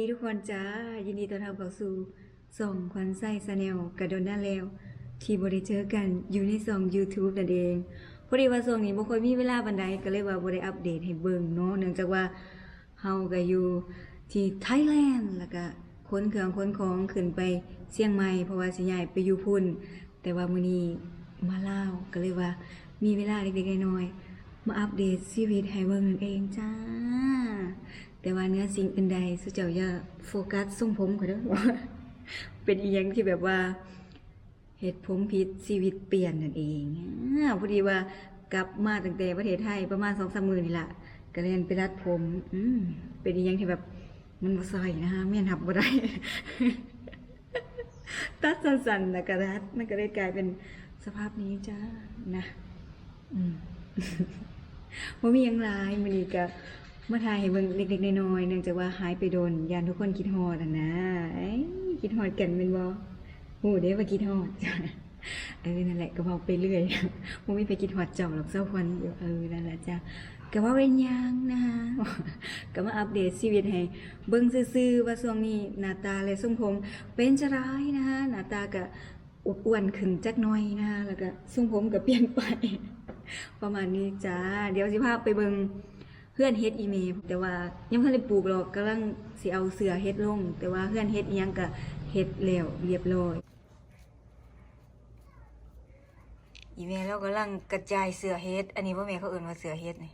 ดีทุกคนจ้า ยินดีต้อนรับเข้าสู่ส่องควันไส้สแนลกระโดนหน้าแล้ว ที่บ่ได้เจอกันอยู่ในส่อง YouTube นั่นเองพอดีว่าช่งนี้บ่ค่อยมีเวลาบันไดก็เลยว่าบ่ได้อัปเดตให้เบิ่งเนาะเนื่องจากว่าเฮาก็อยู่ที่ไทยแลนด์แล้วก็ขนเครื่องขนของขึ้นไปเชียงใหม่เพราะว่าสิย้ายไปอยู่พุ่น แต่ว่ามื้อนี้มาลาวก็เลยว่ามีเวลาเล็กๆน้อยๆมาอัปเดตชีวิตให้เบิ่งนั่นเองจ้า แต่ว่าเนื้อสิ่งอื่นใดสุเจ้าอย่าโฟกัสทรงผมก็เด้อว่าเป็นอีหยังที่แบบว่าเหตุผมผิดชีวิตเปลี่ยนนั่นเองอพอดีว่ากลับมาตั้งแต่ประเทศไทยประมาณสองสามมือนี่แหละก็เรียนไปรัดผม อืมเป็นอีหยังที่แบบมันบ่ใส่นะฮะเมียนหับบ่ได้ตัดสั้นๆแล้วก็รัดมันก็เลยกลายเป็นสภาพนี้จ้านะ อืมว่ามีหยังหลายมื้อนี้ก็ มาถ่ายให้เบิ่งเล็กๆน้อยๆเนื่องจากว่าหายไปโดนยานทุกคนคิดฮอดอะนะเอ้คิดฮอดกันแม่นบ่ฮู้เด้ว่าคิดฮอดจ้ะเออนั่นแหละก็เว้าไปเรื่อยบ่มีไปคิดฮอดเจ้าหรอกเจ้าควันอยู่เออนั่นแหละจ้ะก็ว่าเป็นยังนะคะก็มาอัปเดตชีวิตให้เบิ่งซื่อๆว่าช่วงนี้หน้าตาและทรงผมเป็นจะร้ายนะคะหน้าตาก็อ้วนๆขึ้นจักหน่อยนะคะแล้วก็ทรงผมก็เปลี่ยนไป ประมาณนี้จ้าเดี๋ยวสิพาไปเบิง พื่อนเฮ็ดอีเมลแต่ว่ายังไม่ได้ปลูกหรอกกำลังสิเอาเสือเฮ็ดลง แต่ว่าเพื่อนเฮ็ดอีหยังก็เฮ็ดแล้วเรียบร้อยอีเมลเรากำลังกระจายเสือเฮ็ดอันนี้พ่อแม่เขาเอื่นว่าเสือเฮ็ดนี่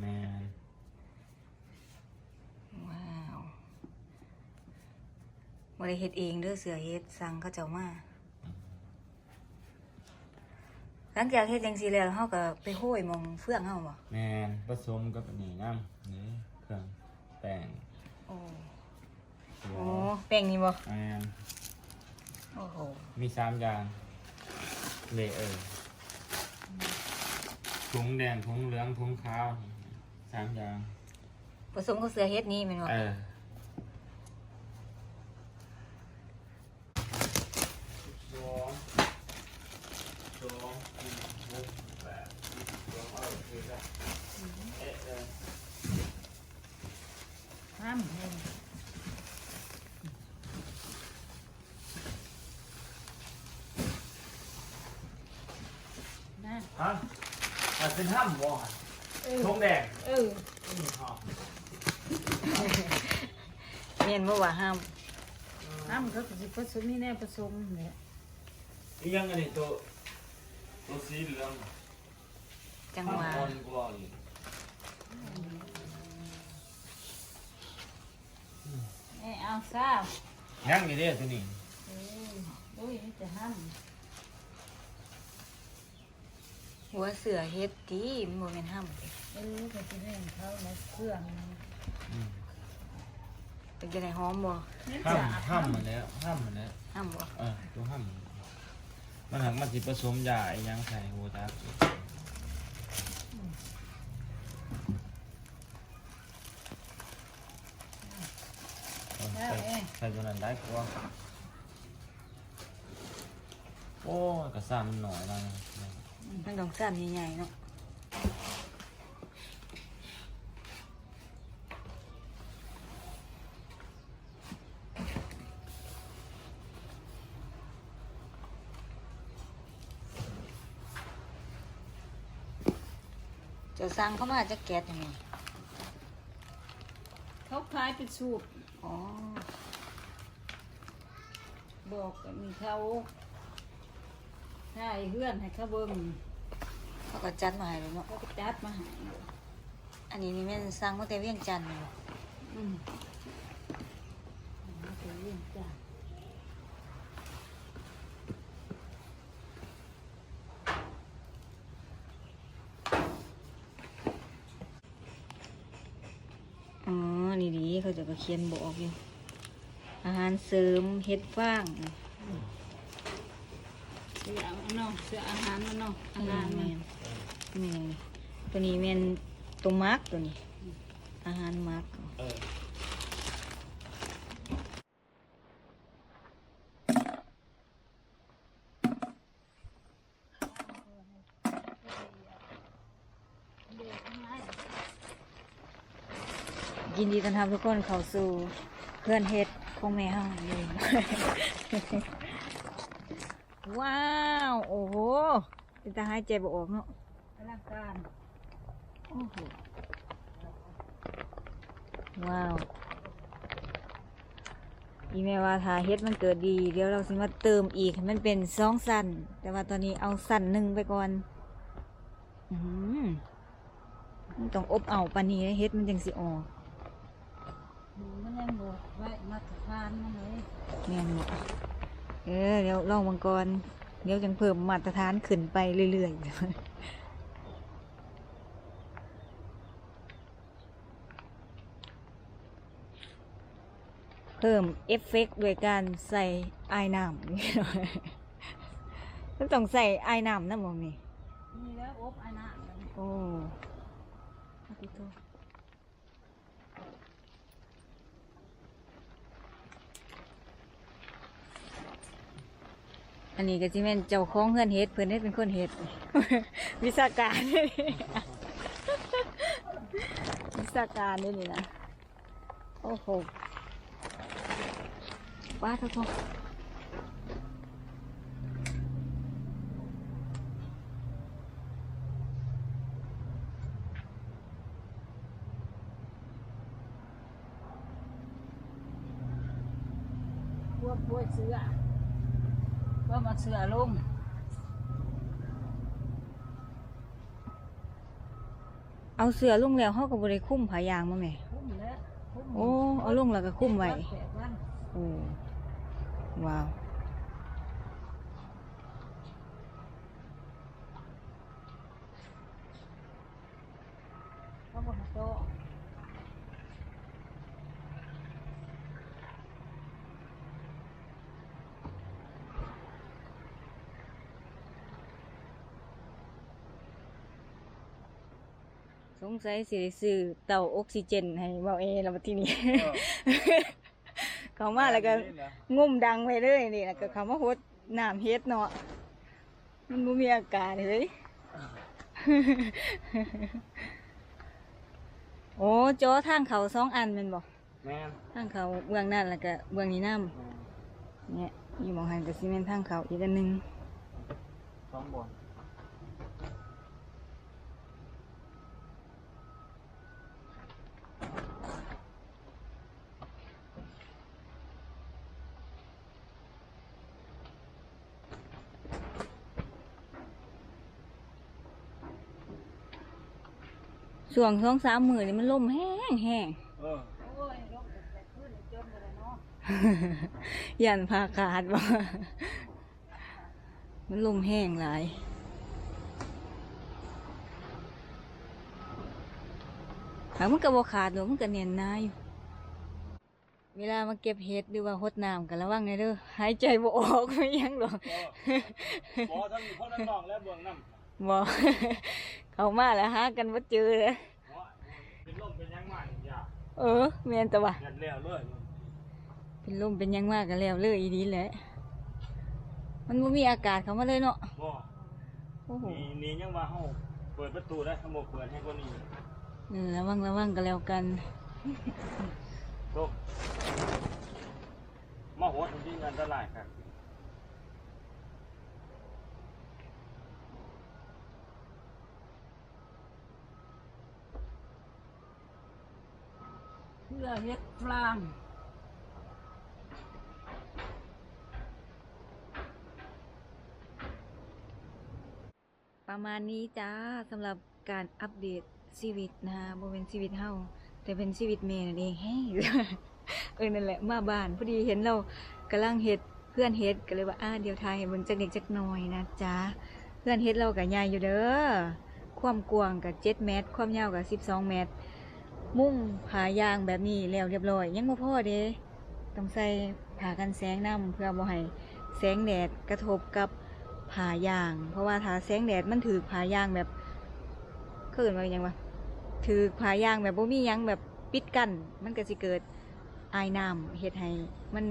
แม่นว้าวบ่ได้เฮ็ดเองเด้อเสือเฮ็ดสั่งเขาเจ้ามา หลังจากเฮ็ดจังซี่แล้วเฮาก็ไปโห้ยหมองเฟืองเฮาบ่แม่นผสมกับอันนี้น้ำนี่เครื่องแป้งโอ้ตัวโอ้แป้งนี่บ่แม่นโอ้โหมีสามอย่างเลเออร์ถุงแดงถุงเหลืองถุงขาวสามอย่างผสมกับเสือเฮ็ดนี่แม่นบ่เออสองสองสี่หกแปดสิบสองเอาโอเคครับเอ๊ะเออ ห้ามเล่นนะฮะมันเป็นห้ามวอนเออทงแดงเออนี่ฮะแม่นบ่ว่าห้ามห้ามเขาก็สิผสมนี่แน่ผสมเนี่ยอีกอยังอันนี้ตัวตัวสีเหลืองจังห้ามหวะอ่อนกว่าอีก อ้ยเอาซายังอยู่เด้อตัวนี้เออโอ้ยนี่จะห้ามหัวเสือเฮ็ดติมันบ่แม่นห้ามติเออก็จะเล่นเขาในเครื่องนะเป็นจังได๋หอมบ่นี่ห้ามจะห้ามมาแล้วห้ามมาแล้วห้ามบ่เออตัวห้ามมันหักมันสิผสมยาอีหยังใส่หัวจักเอา ใส่ใส่ตัวนั้นได้กว่าโอ้ยกระซ้ำหน่อยนะมันต้องซ้ำใหญ่ๆเนาะเจะสั่งเข้ามาจะแก๊สยังไงเขาคล้ายเป็นสูตร อ๋อ บอกมีเขาให้เพื่อนให้เขาเบิ่งเขาก็จัดมาให้เลยเนาะเขาก็จัดมาให้อันนี้นี่แม่นสั่งมาแต่เวียงจันทน์เลยบ่อืมเอาไปเลี้ยงจ้ะ อ๋อ นี่ดีเขาจะก็เขียนบอกอยู่ อาหารเสริมเห็ดฟางเสื้อมันเนาะเสื้ออาหารมันเนาะอาหารแมมันนแมนตัวนี้แมนตัวมักตัวนี้ อาหารมักเออ ยินดีต้อนรับทุกคนเข้าสู่เพื่อนเฮ็ดของแม่เฮาอยู่ว้าว โอ้โหเป็นตาหายใจบออกเนาะอลังการโอ้โหว้าวอีแม่ว่าถ้าเฮ็ดมันเกิดดี เดี๋ยวเราสิมาเติมอีกให้มันเป็นสองสั้น แต่ว่าตอนนี้เอาสั้นหนึ่งไปก่อนอืมต้องอบเอาปานี้เฮ็ดมันจังสิออก ยังบดไว้มาตรฐานมันเลยแม่นบ่เออเดี๋ยวลองมังกรเดี๋ยวจังเพิ่มมาตรฐานขึ้นไปเรื่อยๆ เพิ่มเอฟเฟกต์ด้วยการใส่ไอ้น้ำนี่หน่อยมันต้องใส่ไอ้น้ำนะมองนี่นี่แล้วอบอันนั้นมันโอ้อาทิโต อันนี้ก็จิแม่นเจ้าของเฮือนเฮ็ดเพิ่นเฮ็ดเป็นคนเฮ็ด วิชาการวิชาการนี่นี่นะโอ้โหว้าทุกคน พวกพวกเสือก็มา เสือลงเอาเสือลงแล้วเฮาก็บ่ได้คุ้มผายางมาแหม่คุ้มแล้วคุ้มโอ้เอาลงแล้วก็คุ้มไว้แปดวัน โอ้ว้าว เขาบอกโตะ สงสัยสิได้ซื้อเตาออกซิเจนให้เบาเอแล้วบัดทีนี้ เขามาแล้วก็งุ่มดังไปเลยนี่แล้วก็เขามาหดน้ำเฮ็ดเนาะมันบ่มีอากาศเลย โอ้จอทางเขาสองอันแมันบอกแม่นทางเขาเบื้องนั่นแล้วก็เบื้องนี้น้ำเนี่ยอยู่หมองหันกับซีเมนทางเขาอีกอันหนึง สองบน ช่วงสองสามมือนี่มันลมแห้งแห้งเออโอ้ยลงแต่ขึ้นจนไปแล้วเนาะยันพาขาดบ่มันลมแห้งหลายหางมันก็บ่ขาดหรอกมันก็เนียนหนาอยู่เวลามาเก็บเห็ดหรือว่าหดน้ำกันระวังหน่อยเด้อหายใจบ่ออกไม่ยังหรอกบอทั้งพ่อทั้งน้องและเบื้องน้ำ บ่เข้ามาแล้วหากันบ่เจอเลยเพราะเป็นลมเป็นยังไงอย่าเออแม่นแต่ว่ายันแล้วเลยเป็นลมเป็นหยังมากกันแล้วเลยอีดีแหละมันบ่มีอากาศเข้ามาเลยเนาะบ่โอ้โหนี่นี่ยังมาเฮาเปิดประตูได้ทั้งหมดเปิดให้กว่านี้เออระวังระวังกันแล้วกันตกมาหัวถึงที่งานตลาดครับ พื่อเฮ็ดฟางประมาณนี้จ้าสำหรับการอัปเดตชีวิตนะคะบ่เป็นชีวิตเฮาแต่เป็นชีวิตแม่นั่นเองแฮงเออนั่นแหละมาบ้านพอดีเห็นเรากำลังเฮ็ดเพื่อนเฮ็ดก็เลยว่าอ่าเดี๋ยวทายให้เบิ่งจักเด็กจักน่อยนะจ๊ะเพื่อนเฮ็ดเราก็ใหญ่อยู่เด้อความกว้างก็7เมตร ความยาวก็12เมตร มุ้งผายางแบบนี้แล้วเรียบร้อย ยังบ่พอเด้ต้องใส่ผากันแสงนํเพื่อบ่ให้แสงแดดกระทบกับผายาง เพราะว่าถ้าแสงแดดมันถือผายางแบบเขินว่าอหยังวะถือผายางแบบบ่มียังแบบปิดกันมันก็สิเกิดอายน้ำเฮ็ดให้มัน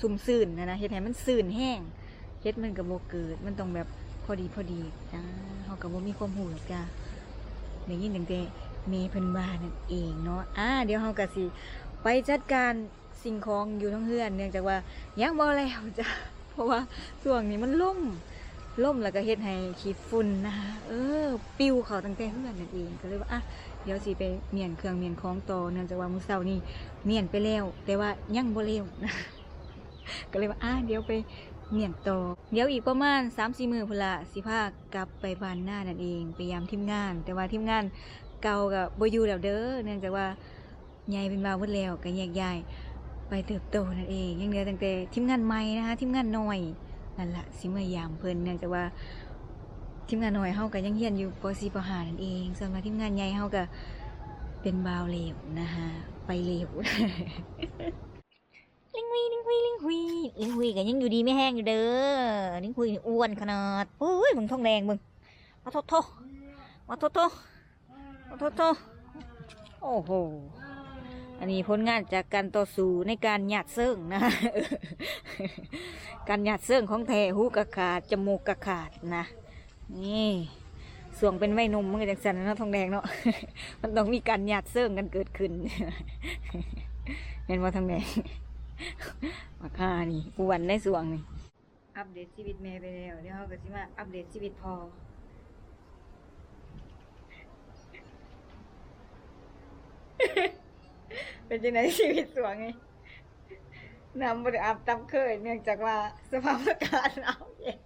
ซุ่มซื่นนะนะเฮ็ดให้มันซื่นแห้งเฮ็ดมันก็บ่เกิด มันต้องแบบพอดีพอดีจ้าเฮาก็บ่มีความรู้หรอกจ้าได้ยินตั้งแต่ เมเพิ่นว่านั่นเองเนาะอ่าเดี๋ยวเฮาก็สิไปจัดการสิ่งของอยู่ทั้งเฮือน เนื่องจากว่ายังบ่แล้วจ้ะเพราะว่าช่วงนี้มันล่มล่มแล้วก็เฮ็ดให้ขี้ฝุ่นนะคะเออ ปิวเขาตั้งแต่เฮือนนั่นเองก็เลยว่าอะเดี๋ยวสิไปเมียนเครื่องเมียนของต่อเนื่องจากว่ามื้อเช้านี้เมียนไปแล้ว แต่ว่ายังบ่แล้วนะก็เลยว่าอะเดี๋ยวไปเมียนต่อเดี๋ยวอีกประมาณ3-4มื้อพุ่นละสิพากลับไปบ้านหน้านั่นเอง ไปยามทีมงาน แต่ว่าทีมงาน เก่าก็บ่อยู่แล้วเด้อเนื่องจากว่าใหญ่เป็นบ่าวหมดแล้วก็แยกย้ายไปเติบโตนั่นเองยังเหลือตั้งแต่ทีมงานใหม่นะคะทีมงานน้อยนั่นแหละสิมายามเพิ่นเนื่องจากว่าทีมงานน้อยเฮาก็ยังเรียนอยู่ป .4 ป .5 นั่นเองส่วนมาทีมงานใหญ่เฮาก็เป็นบ่าวเหลวนะคะไปเหลวลิงหุยลิงหุยลิงหุยลิงหุยก็ยังอยู่ดีไม่แห้งอยู่เด้อลิงหุยนี่อ้วนขนาดโอ้ยมึงท้องแดงมึงมาโทษโทษมาโทษโทษ โทษโทษโอ้โห อันนี้ผลงานจากการต่อสู้ในการหยาดเซิ่งนะ การหยาดเซิ่งของแทหูกระขาดจมูกกระขาดนะ นี่ส่วงเป็นไว้นมมันก็จังสันนะทองแดงเนาะ มันต้องมีการหยาดเซิ่งกันเกิดขึ้นเป็นว่าทองแดงมาค่านี่ปวนในส่วงนี่อัปเดตชีวิตแม่ไปแล้วเดี๋ยวเราก็สิมาอัปเดตชีวิตพอ เป็นยังไงชีวิตสวงไงน้ำบริอาบตำเคย เนื่องจากว่าสภาพอากาศหนาวเย็น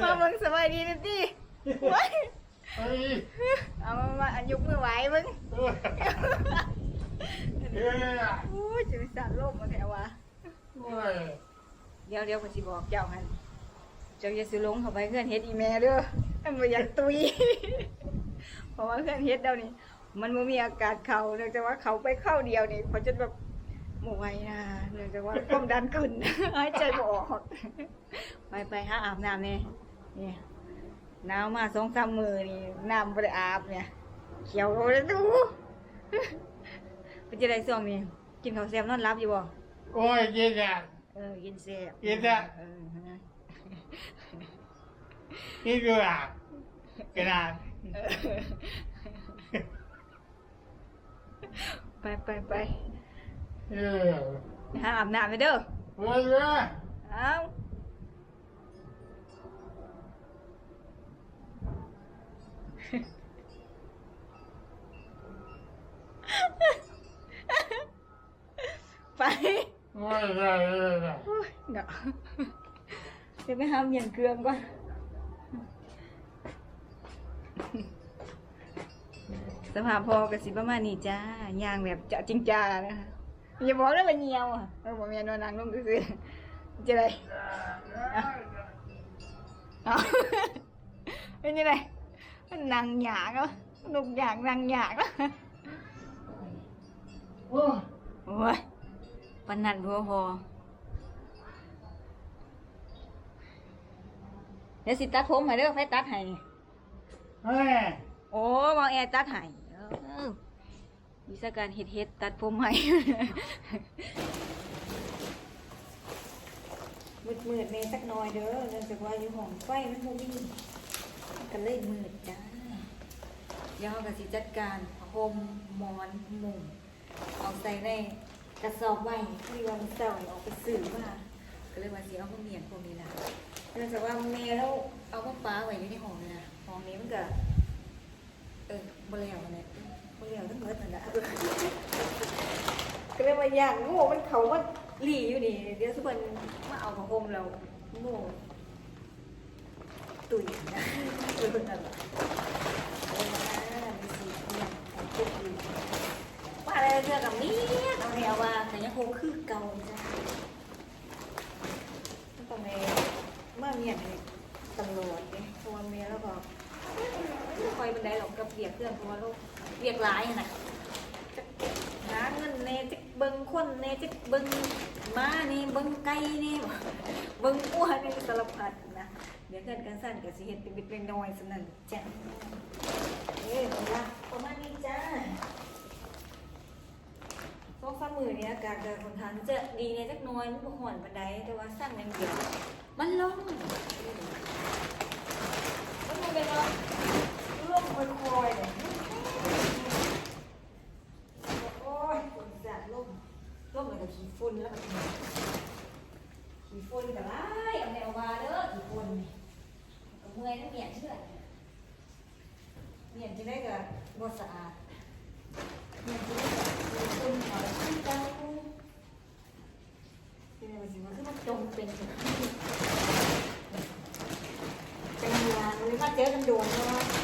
มาเบิ่งสบายดีนะจีไว้เฮ้ยเอามามาอันยกมือไหวมึงเฮ้ยโอ้ยจะไปสารโลกมาแถววะโอ้ยเดี๋ยวเดี๋ยวผมสิบอกเจ้าหันเจ้าอย่าสิลงเข้าไปเพื่อนเฮ็ดอีแม่เด้อมันบ่อยากตุยเพ ราะว่าเพื่อนเฮ็ดเดี๋ยวนี้มันบ่มีอากาศเขาเนื่องจากว่าเขาไปเข้าเดียวนี่เขาจะแบบบ่ไหวนะเนื่องจากว่าความดันขึ้นหายใจบ่ออกไปไปหาอาบน้ำเนี่ยเนี่ยหนาวมาสองสามมือนี่น้ำบ่ได้อาบเนี่ยเขียวก็บ่ได้ดูเป็นจังไดช่วงนี้กินข้าวแซ่บนอนหลับอยู่บ่โอ้ยเย็นอะเออกินแซ่บกินแซ่บเออนะนี่ดูอะกระดาษเออ ไปไปไปเออหาอาบน้ำไปเด้อเฮ้ยเฮ้ยเอาไปโอ้ยเฮ้ยเฮ้ยเฮ้ยโอ้ยเนาะเดี๋ยวไปหาเมียนเครื่องก่อน สภาพพอกับสิประมาณนี้จ้าย่างแบบจะจริงจ้านะคะอย่าบอกนะว่าเงียวอะเออบอกเมียนอนนั่งลงซื่อๆจะไรเอาเป็นยังไงมันนั่งหยากอะนุกหยากนั่งหยากอะโอ้ยโอ้ยปันนันพัวพอเดี๋ยวสิตัดผมให้เด้อไฟตัดให้นี่ เฮ้ยโอ้มองแอร์ตัดให้เออวิชาการเฮ็ดเฮ็ดตัดผมให้มืดมืดๆเมสักหน่อยเด้อเนื่องจากว่าอยู่ห้องไฟมันบ่มีมันก็เลยมืดจ้าเดี๋ยวเราก็สิจัดการผ้าห่มหมอนมุงเอาใส่ในกระสอบไว้ที่ว่ามันเสาร์ออกไปซื้อมาก็เลยว่าสิเอามาเมียนพวกนี้ล่ะเนื่องจากว่าแม่เราเอามาป้าไว้อยู่ในห้องนี่นะ ห้องนี้มันก็เออบ่แล้วเนี่ยบ่แล้วทั้งหมดนั่นแหละก็เลยมาย่างโง่มันเขาว่าหลีอยู่นี่เดี๋ยวสุพรรณมาเอาของผมเราโง่ตุ๋ยนะเออนั่นนะมีสีเนี่ยของพวกอยู่ว่าอะไรเรื่องกับเมียเอาเนี่ยว่าแต่ยังคงคือเก่าจ้ะตรงนี้เมื่อเมียนี่ตำรวจเนี่ยเพราะว่าเมียแล้วก็ไม่ คอยเป็นไดหรอกกับเบียกเครื่องเพราะว่าลูกเบียกหลายนะจะหาเงินเน่จะเบิ่งคนเน่จะเบิ่งม้านี่เบิงไก่นี่เบิงอ้วนนี่สารพัดนะเดี๋ยวเกินกันสั้นกับสิเฮ็ดเป็นบิ๊กเป็นน้อยสนั่นจ้ะเอ้ยเอาละประมาณนี้จ้าสองสามมือเนี้อากาศจะค่อนข้างจะดีในจักหน้อยมันบ่ฮ้อนปานใดแต่ว่าสั้นอย่างเดียวมันร้อ นมันเป็นว่าร่วมคยคอยเนี่ยโอ้ยฝนสาดล่มล่มแล้วก็ขี้ฝุ่นแล้วก็ขี้ฝุ่นแต่ว่เอาแนววาเด้อขี้ฝุ่นนี่ก็เมื่อยน้ำเมียนเชื่อเมียนจะได้ก็บ่สะอาดเมียนจะได้ก็ขี้ฝุ่นเอาแล้วขี้เจ้าเป็นอะไรสิมันคือมันจมเป็นแบบนี้ เจอกันโดนเนาะ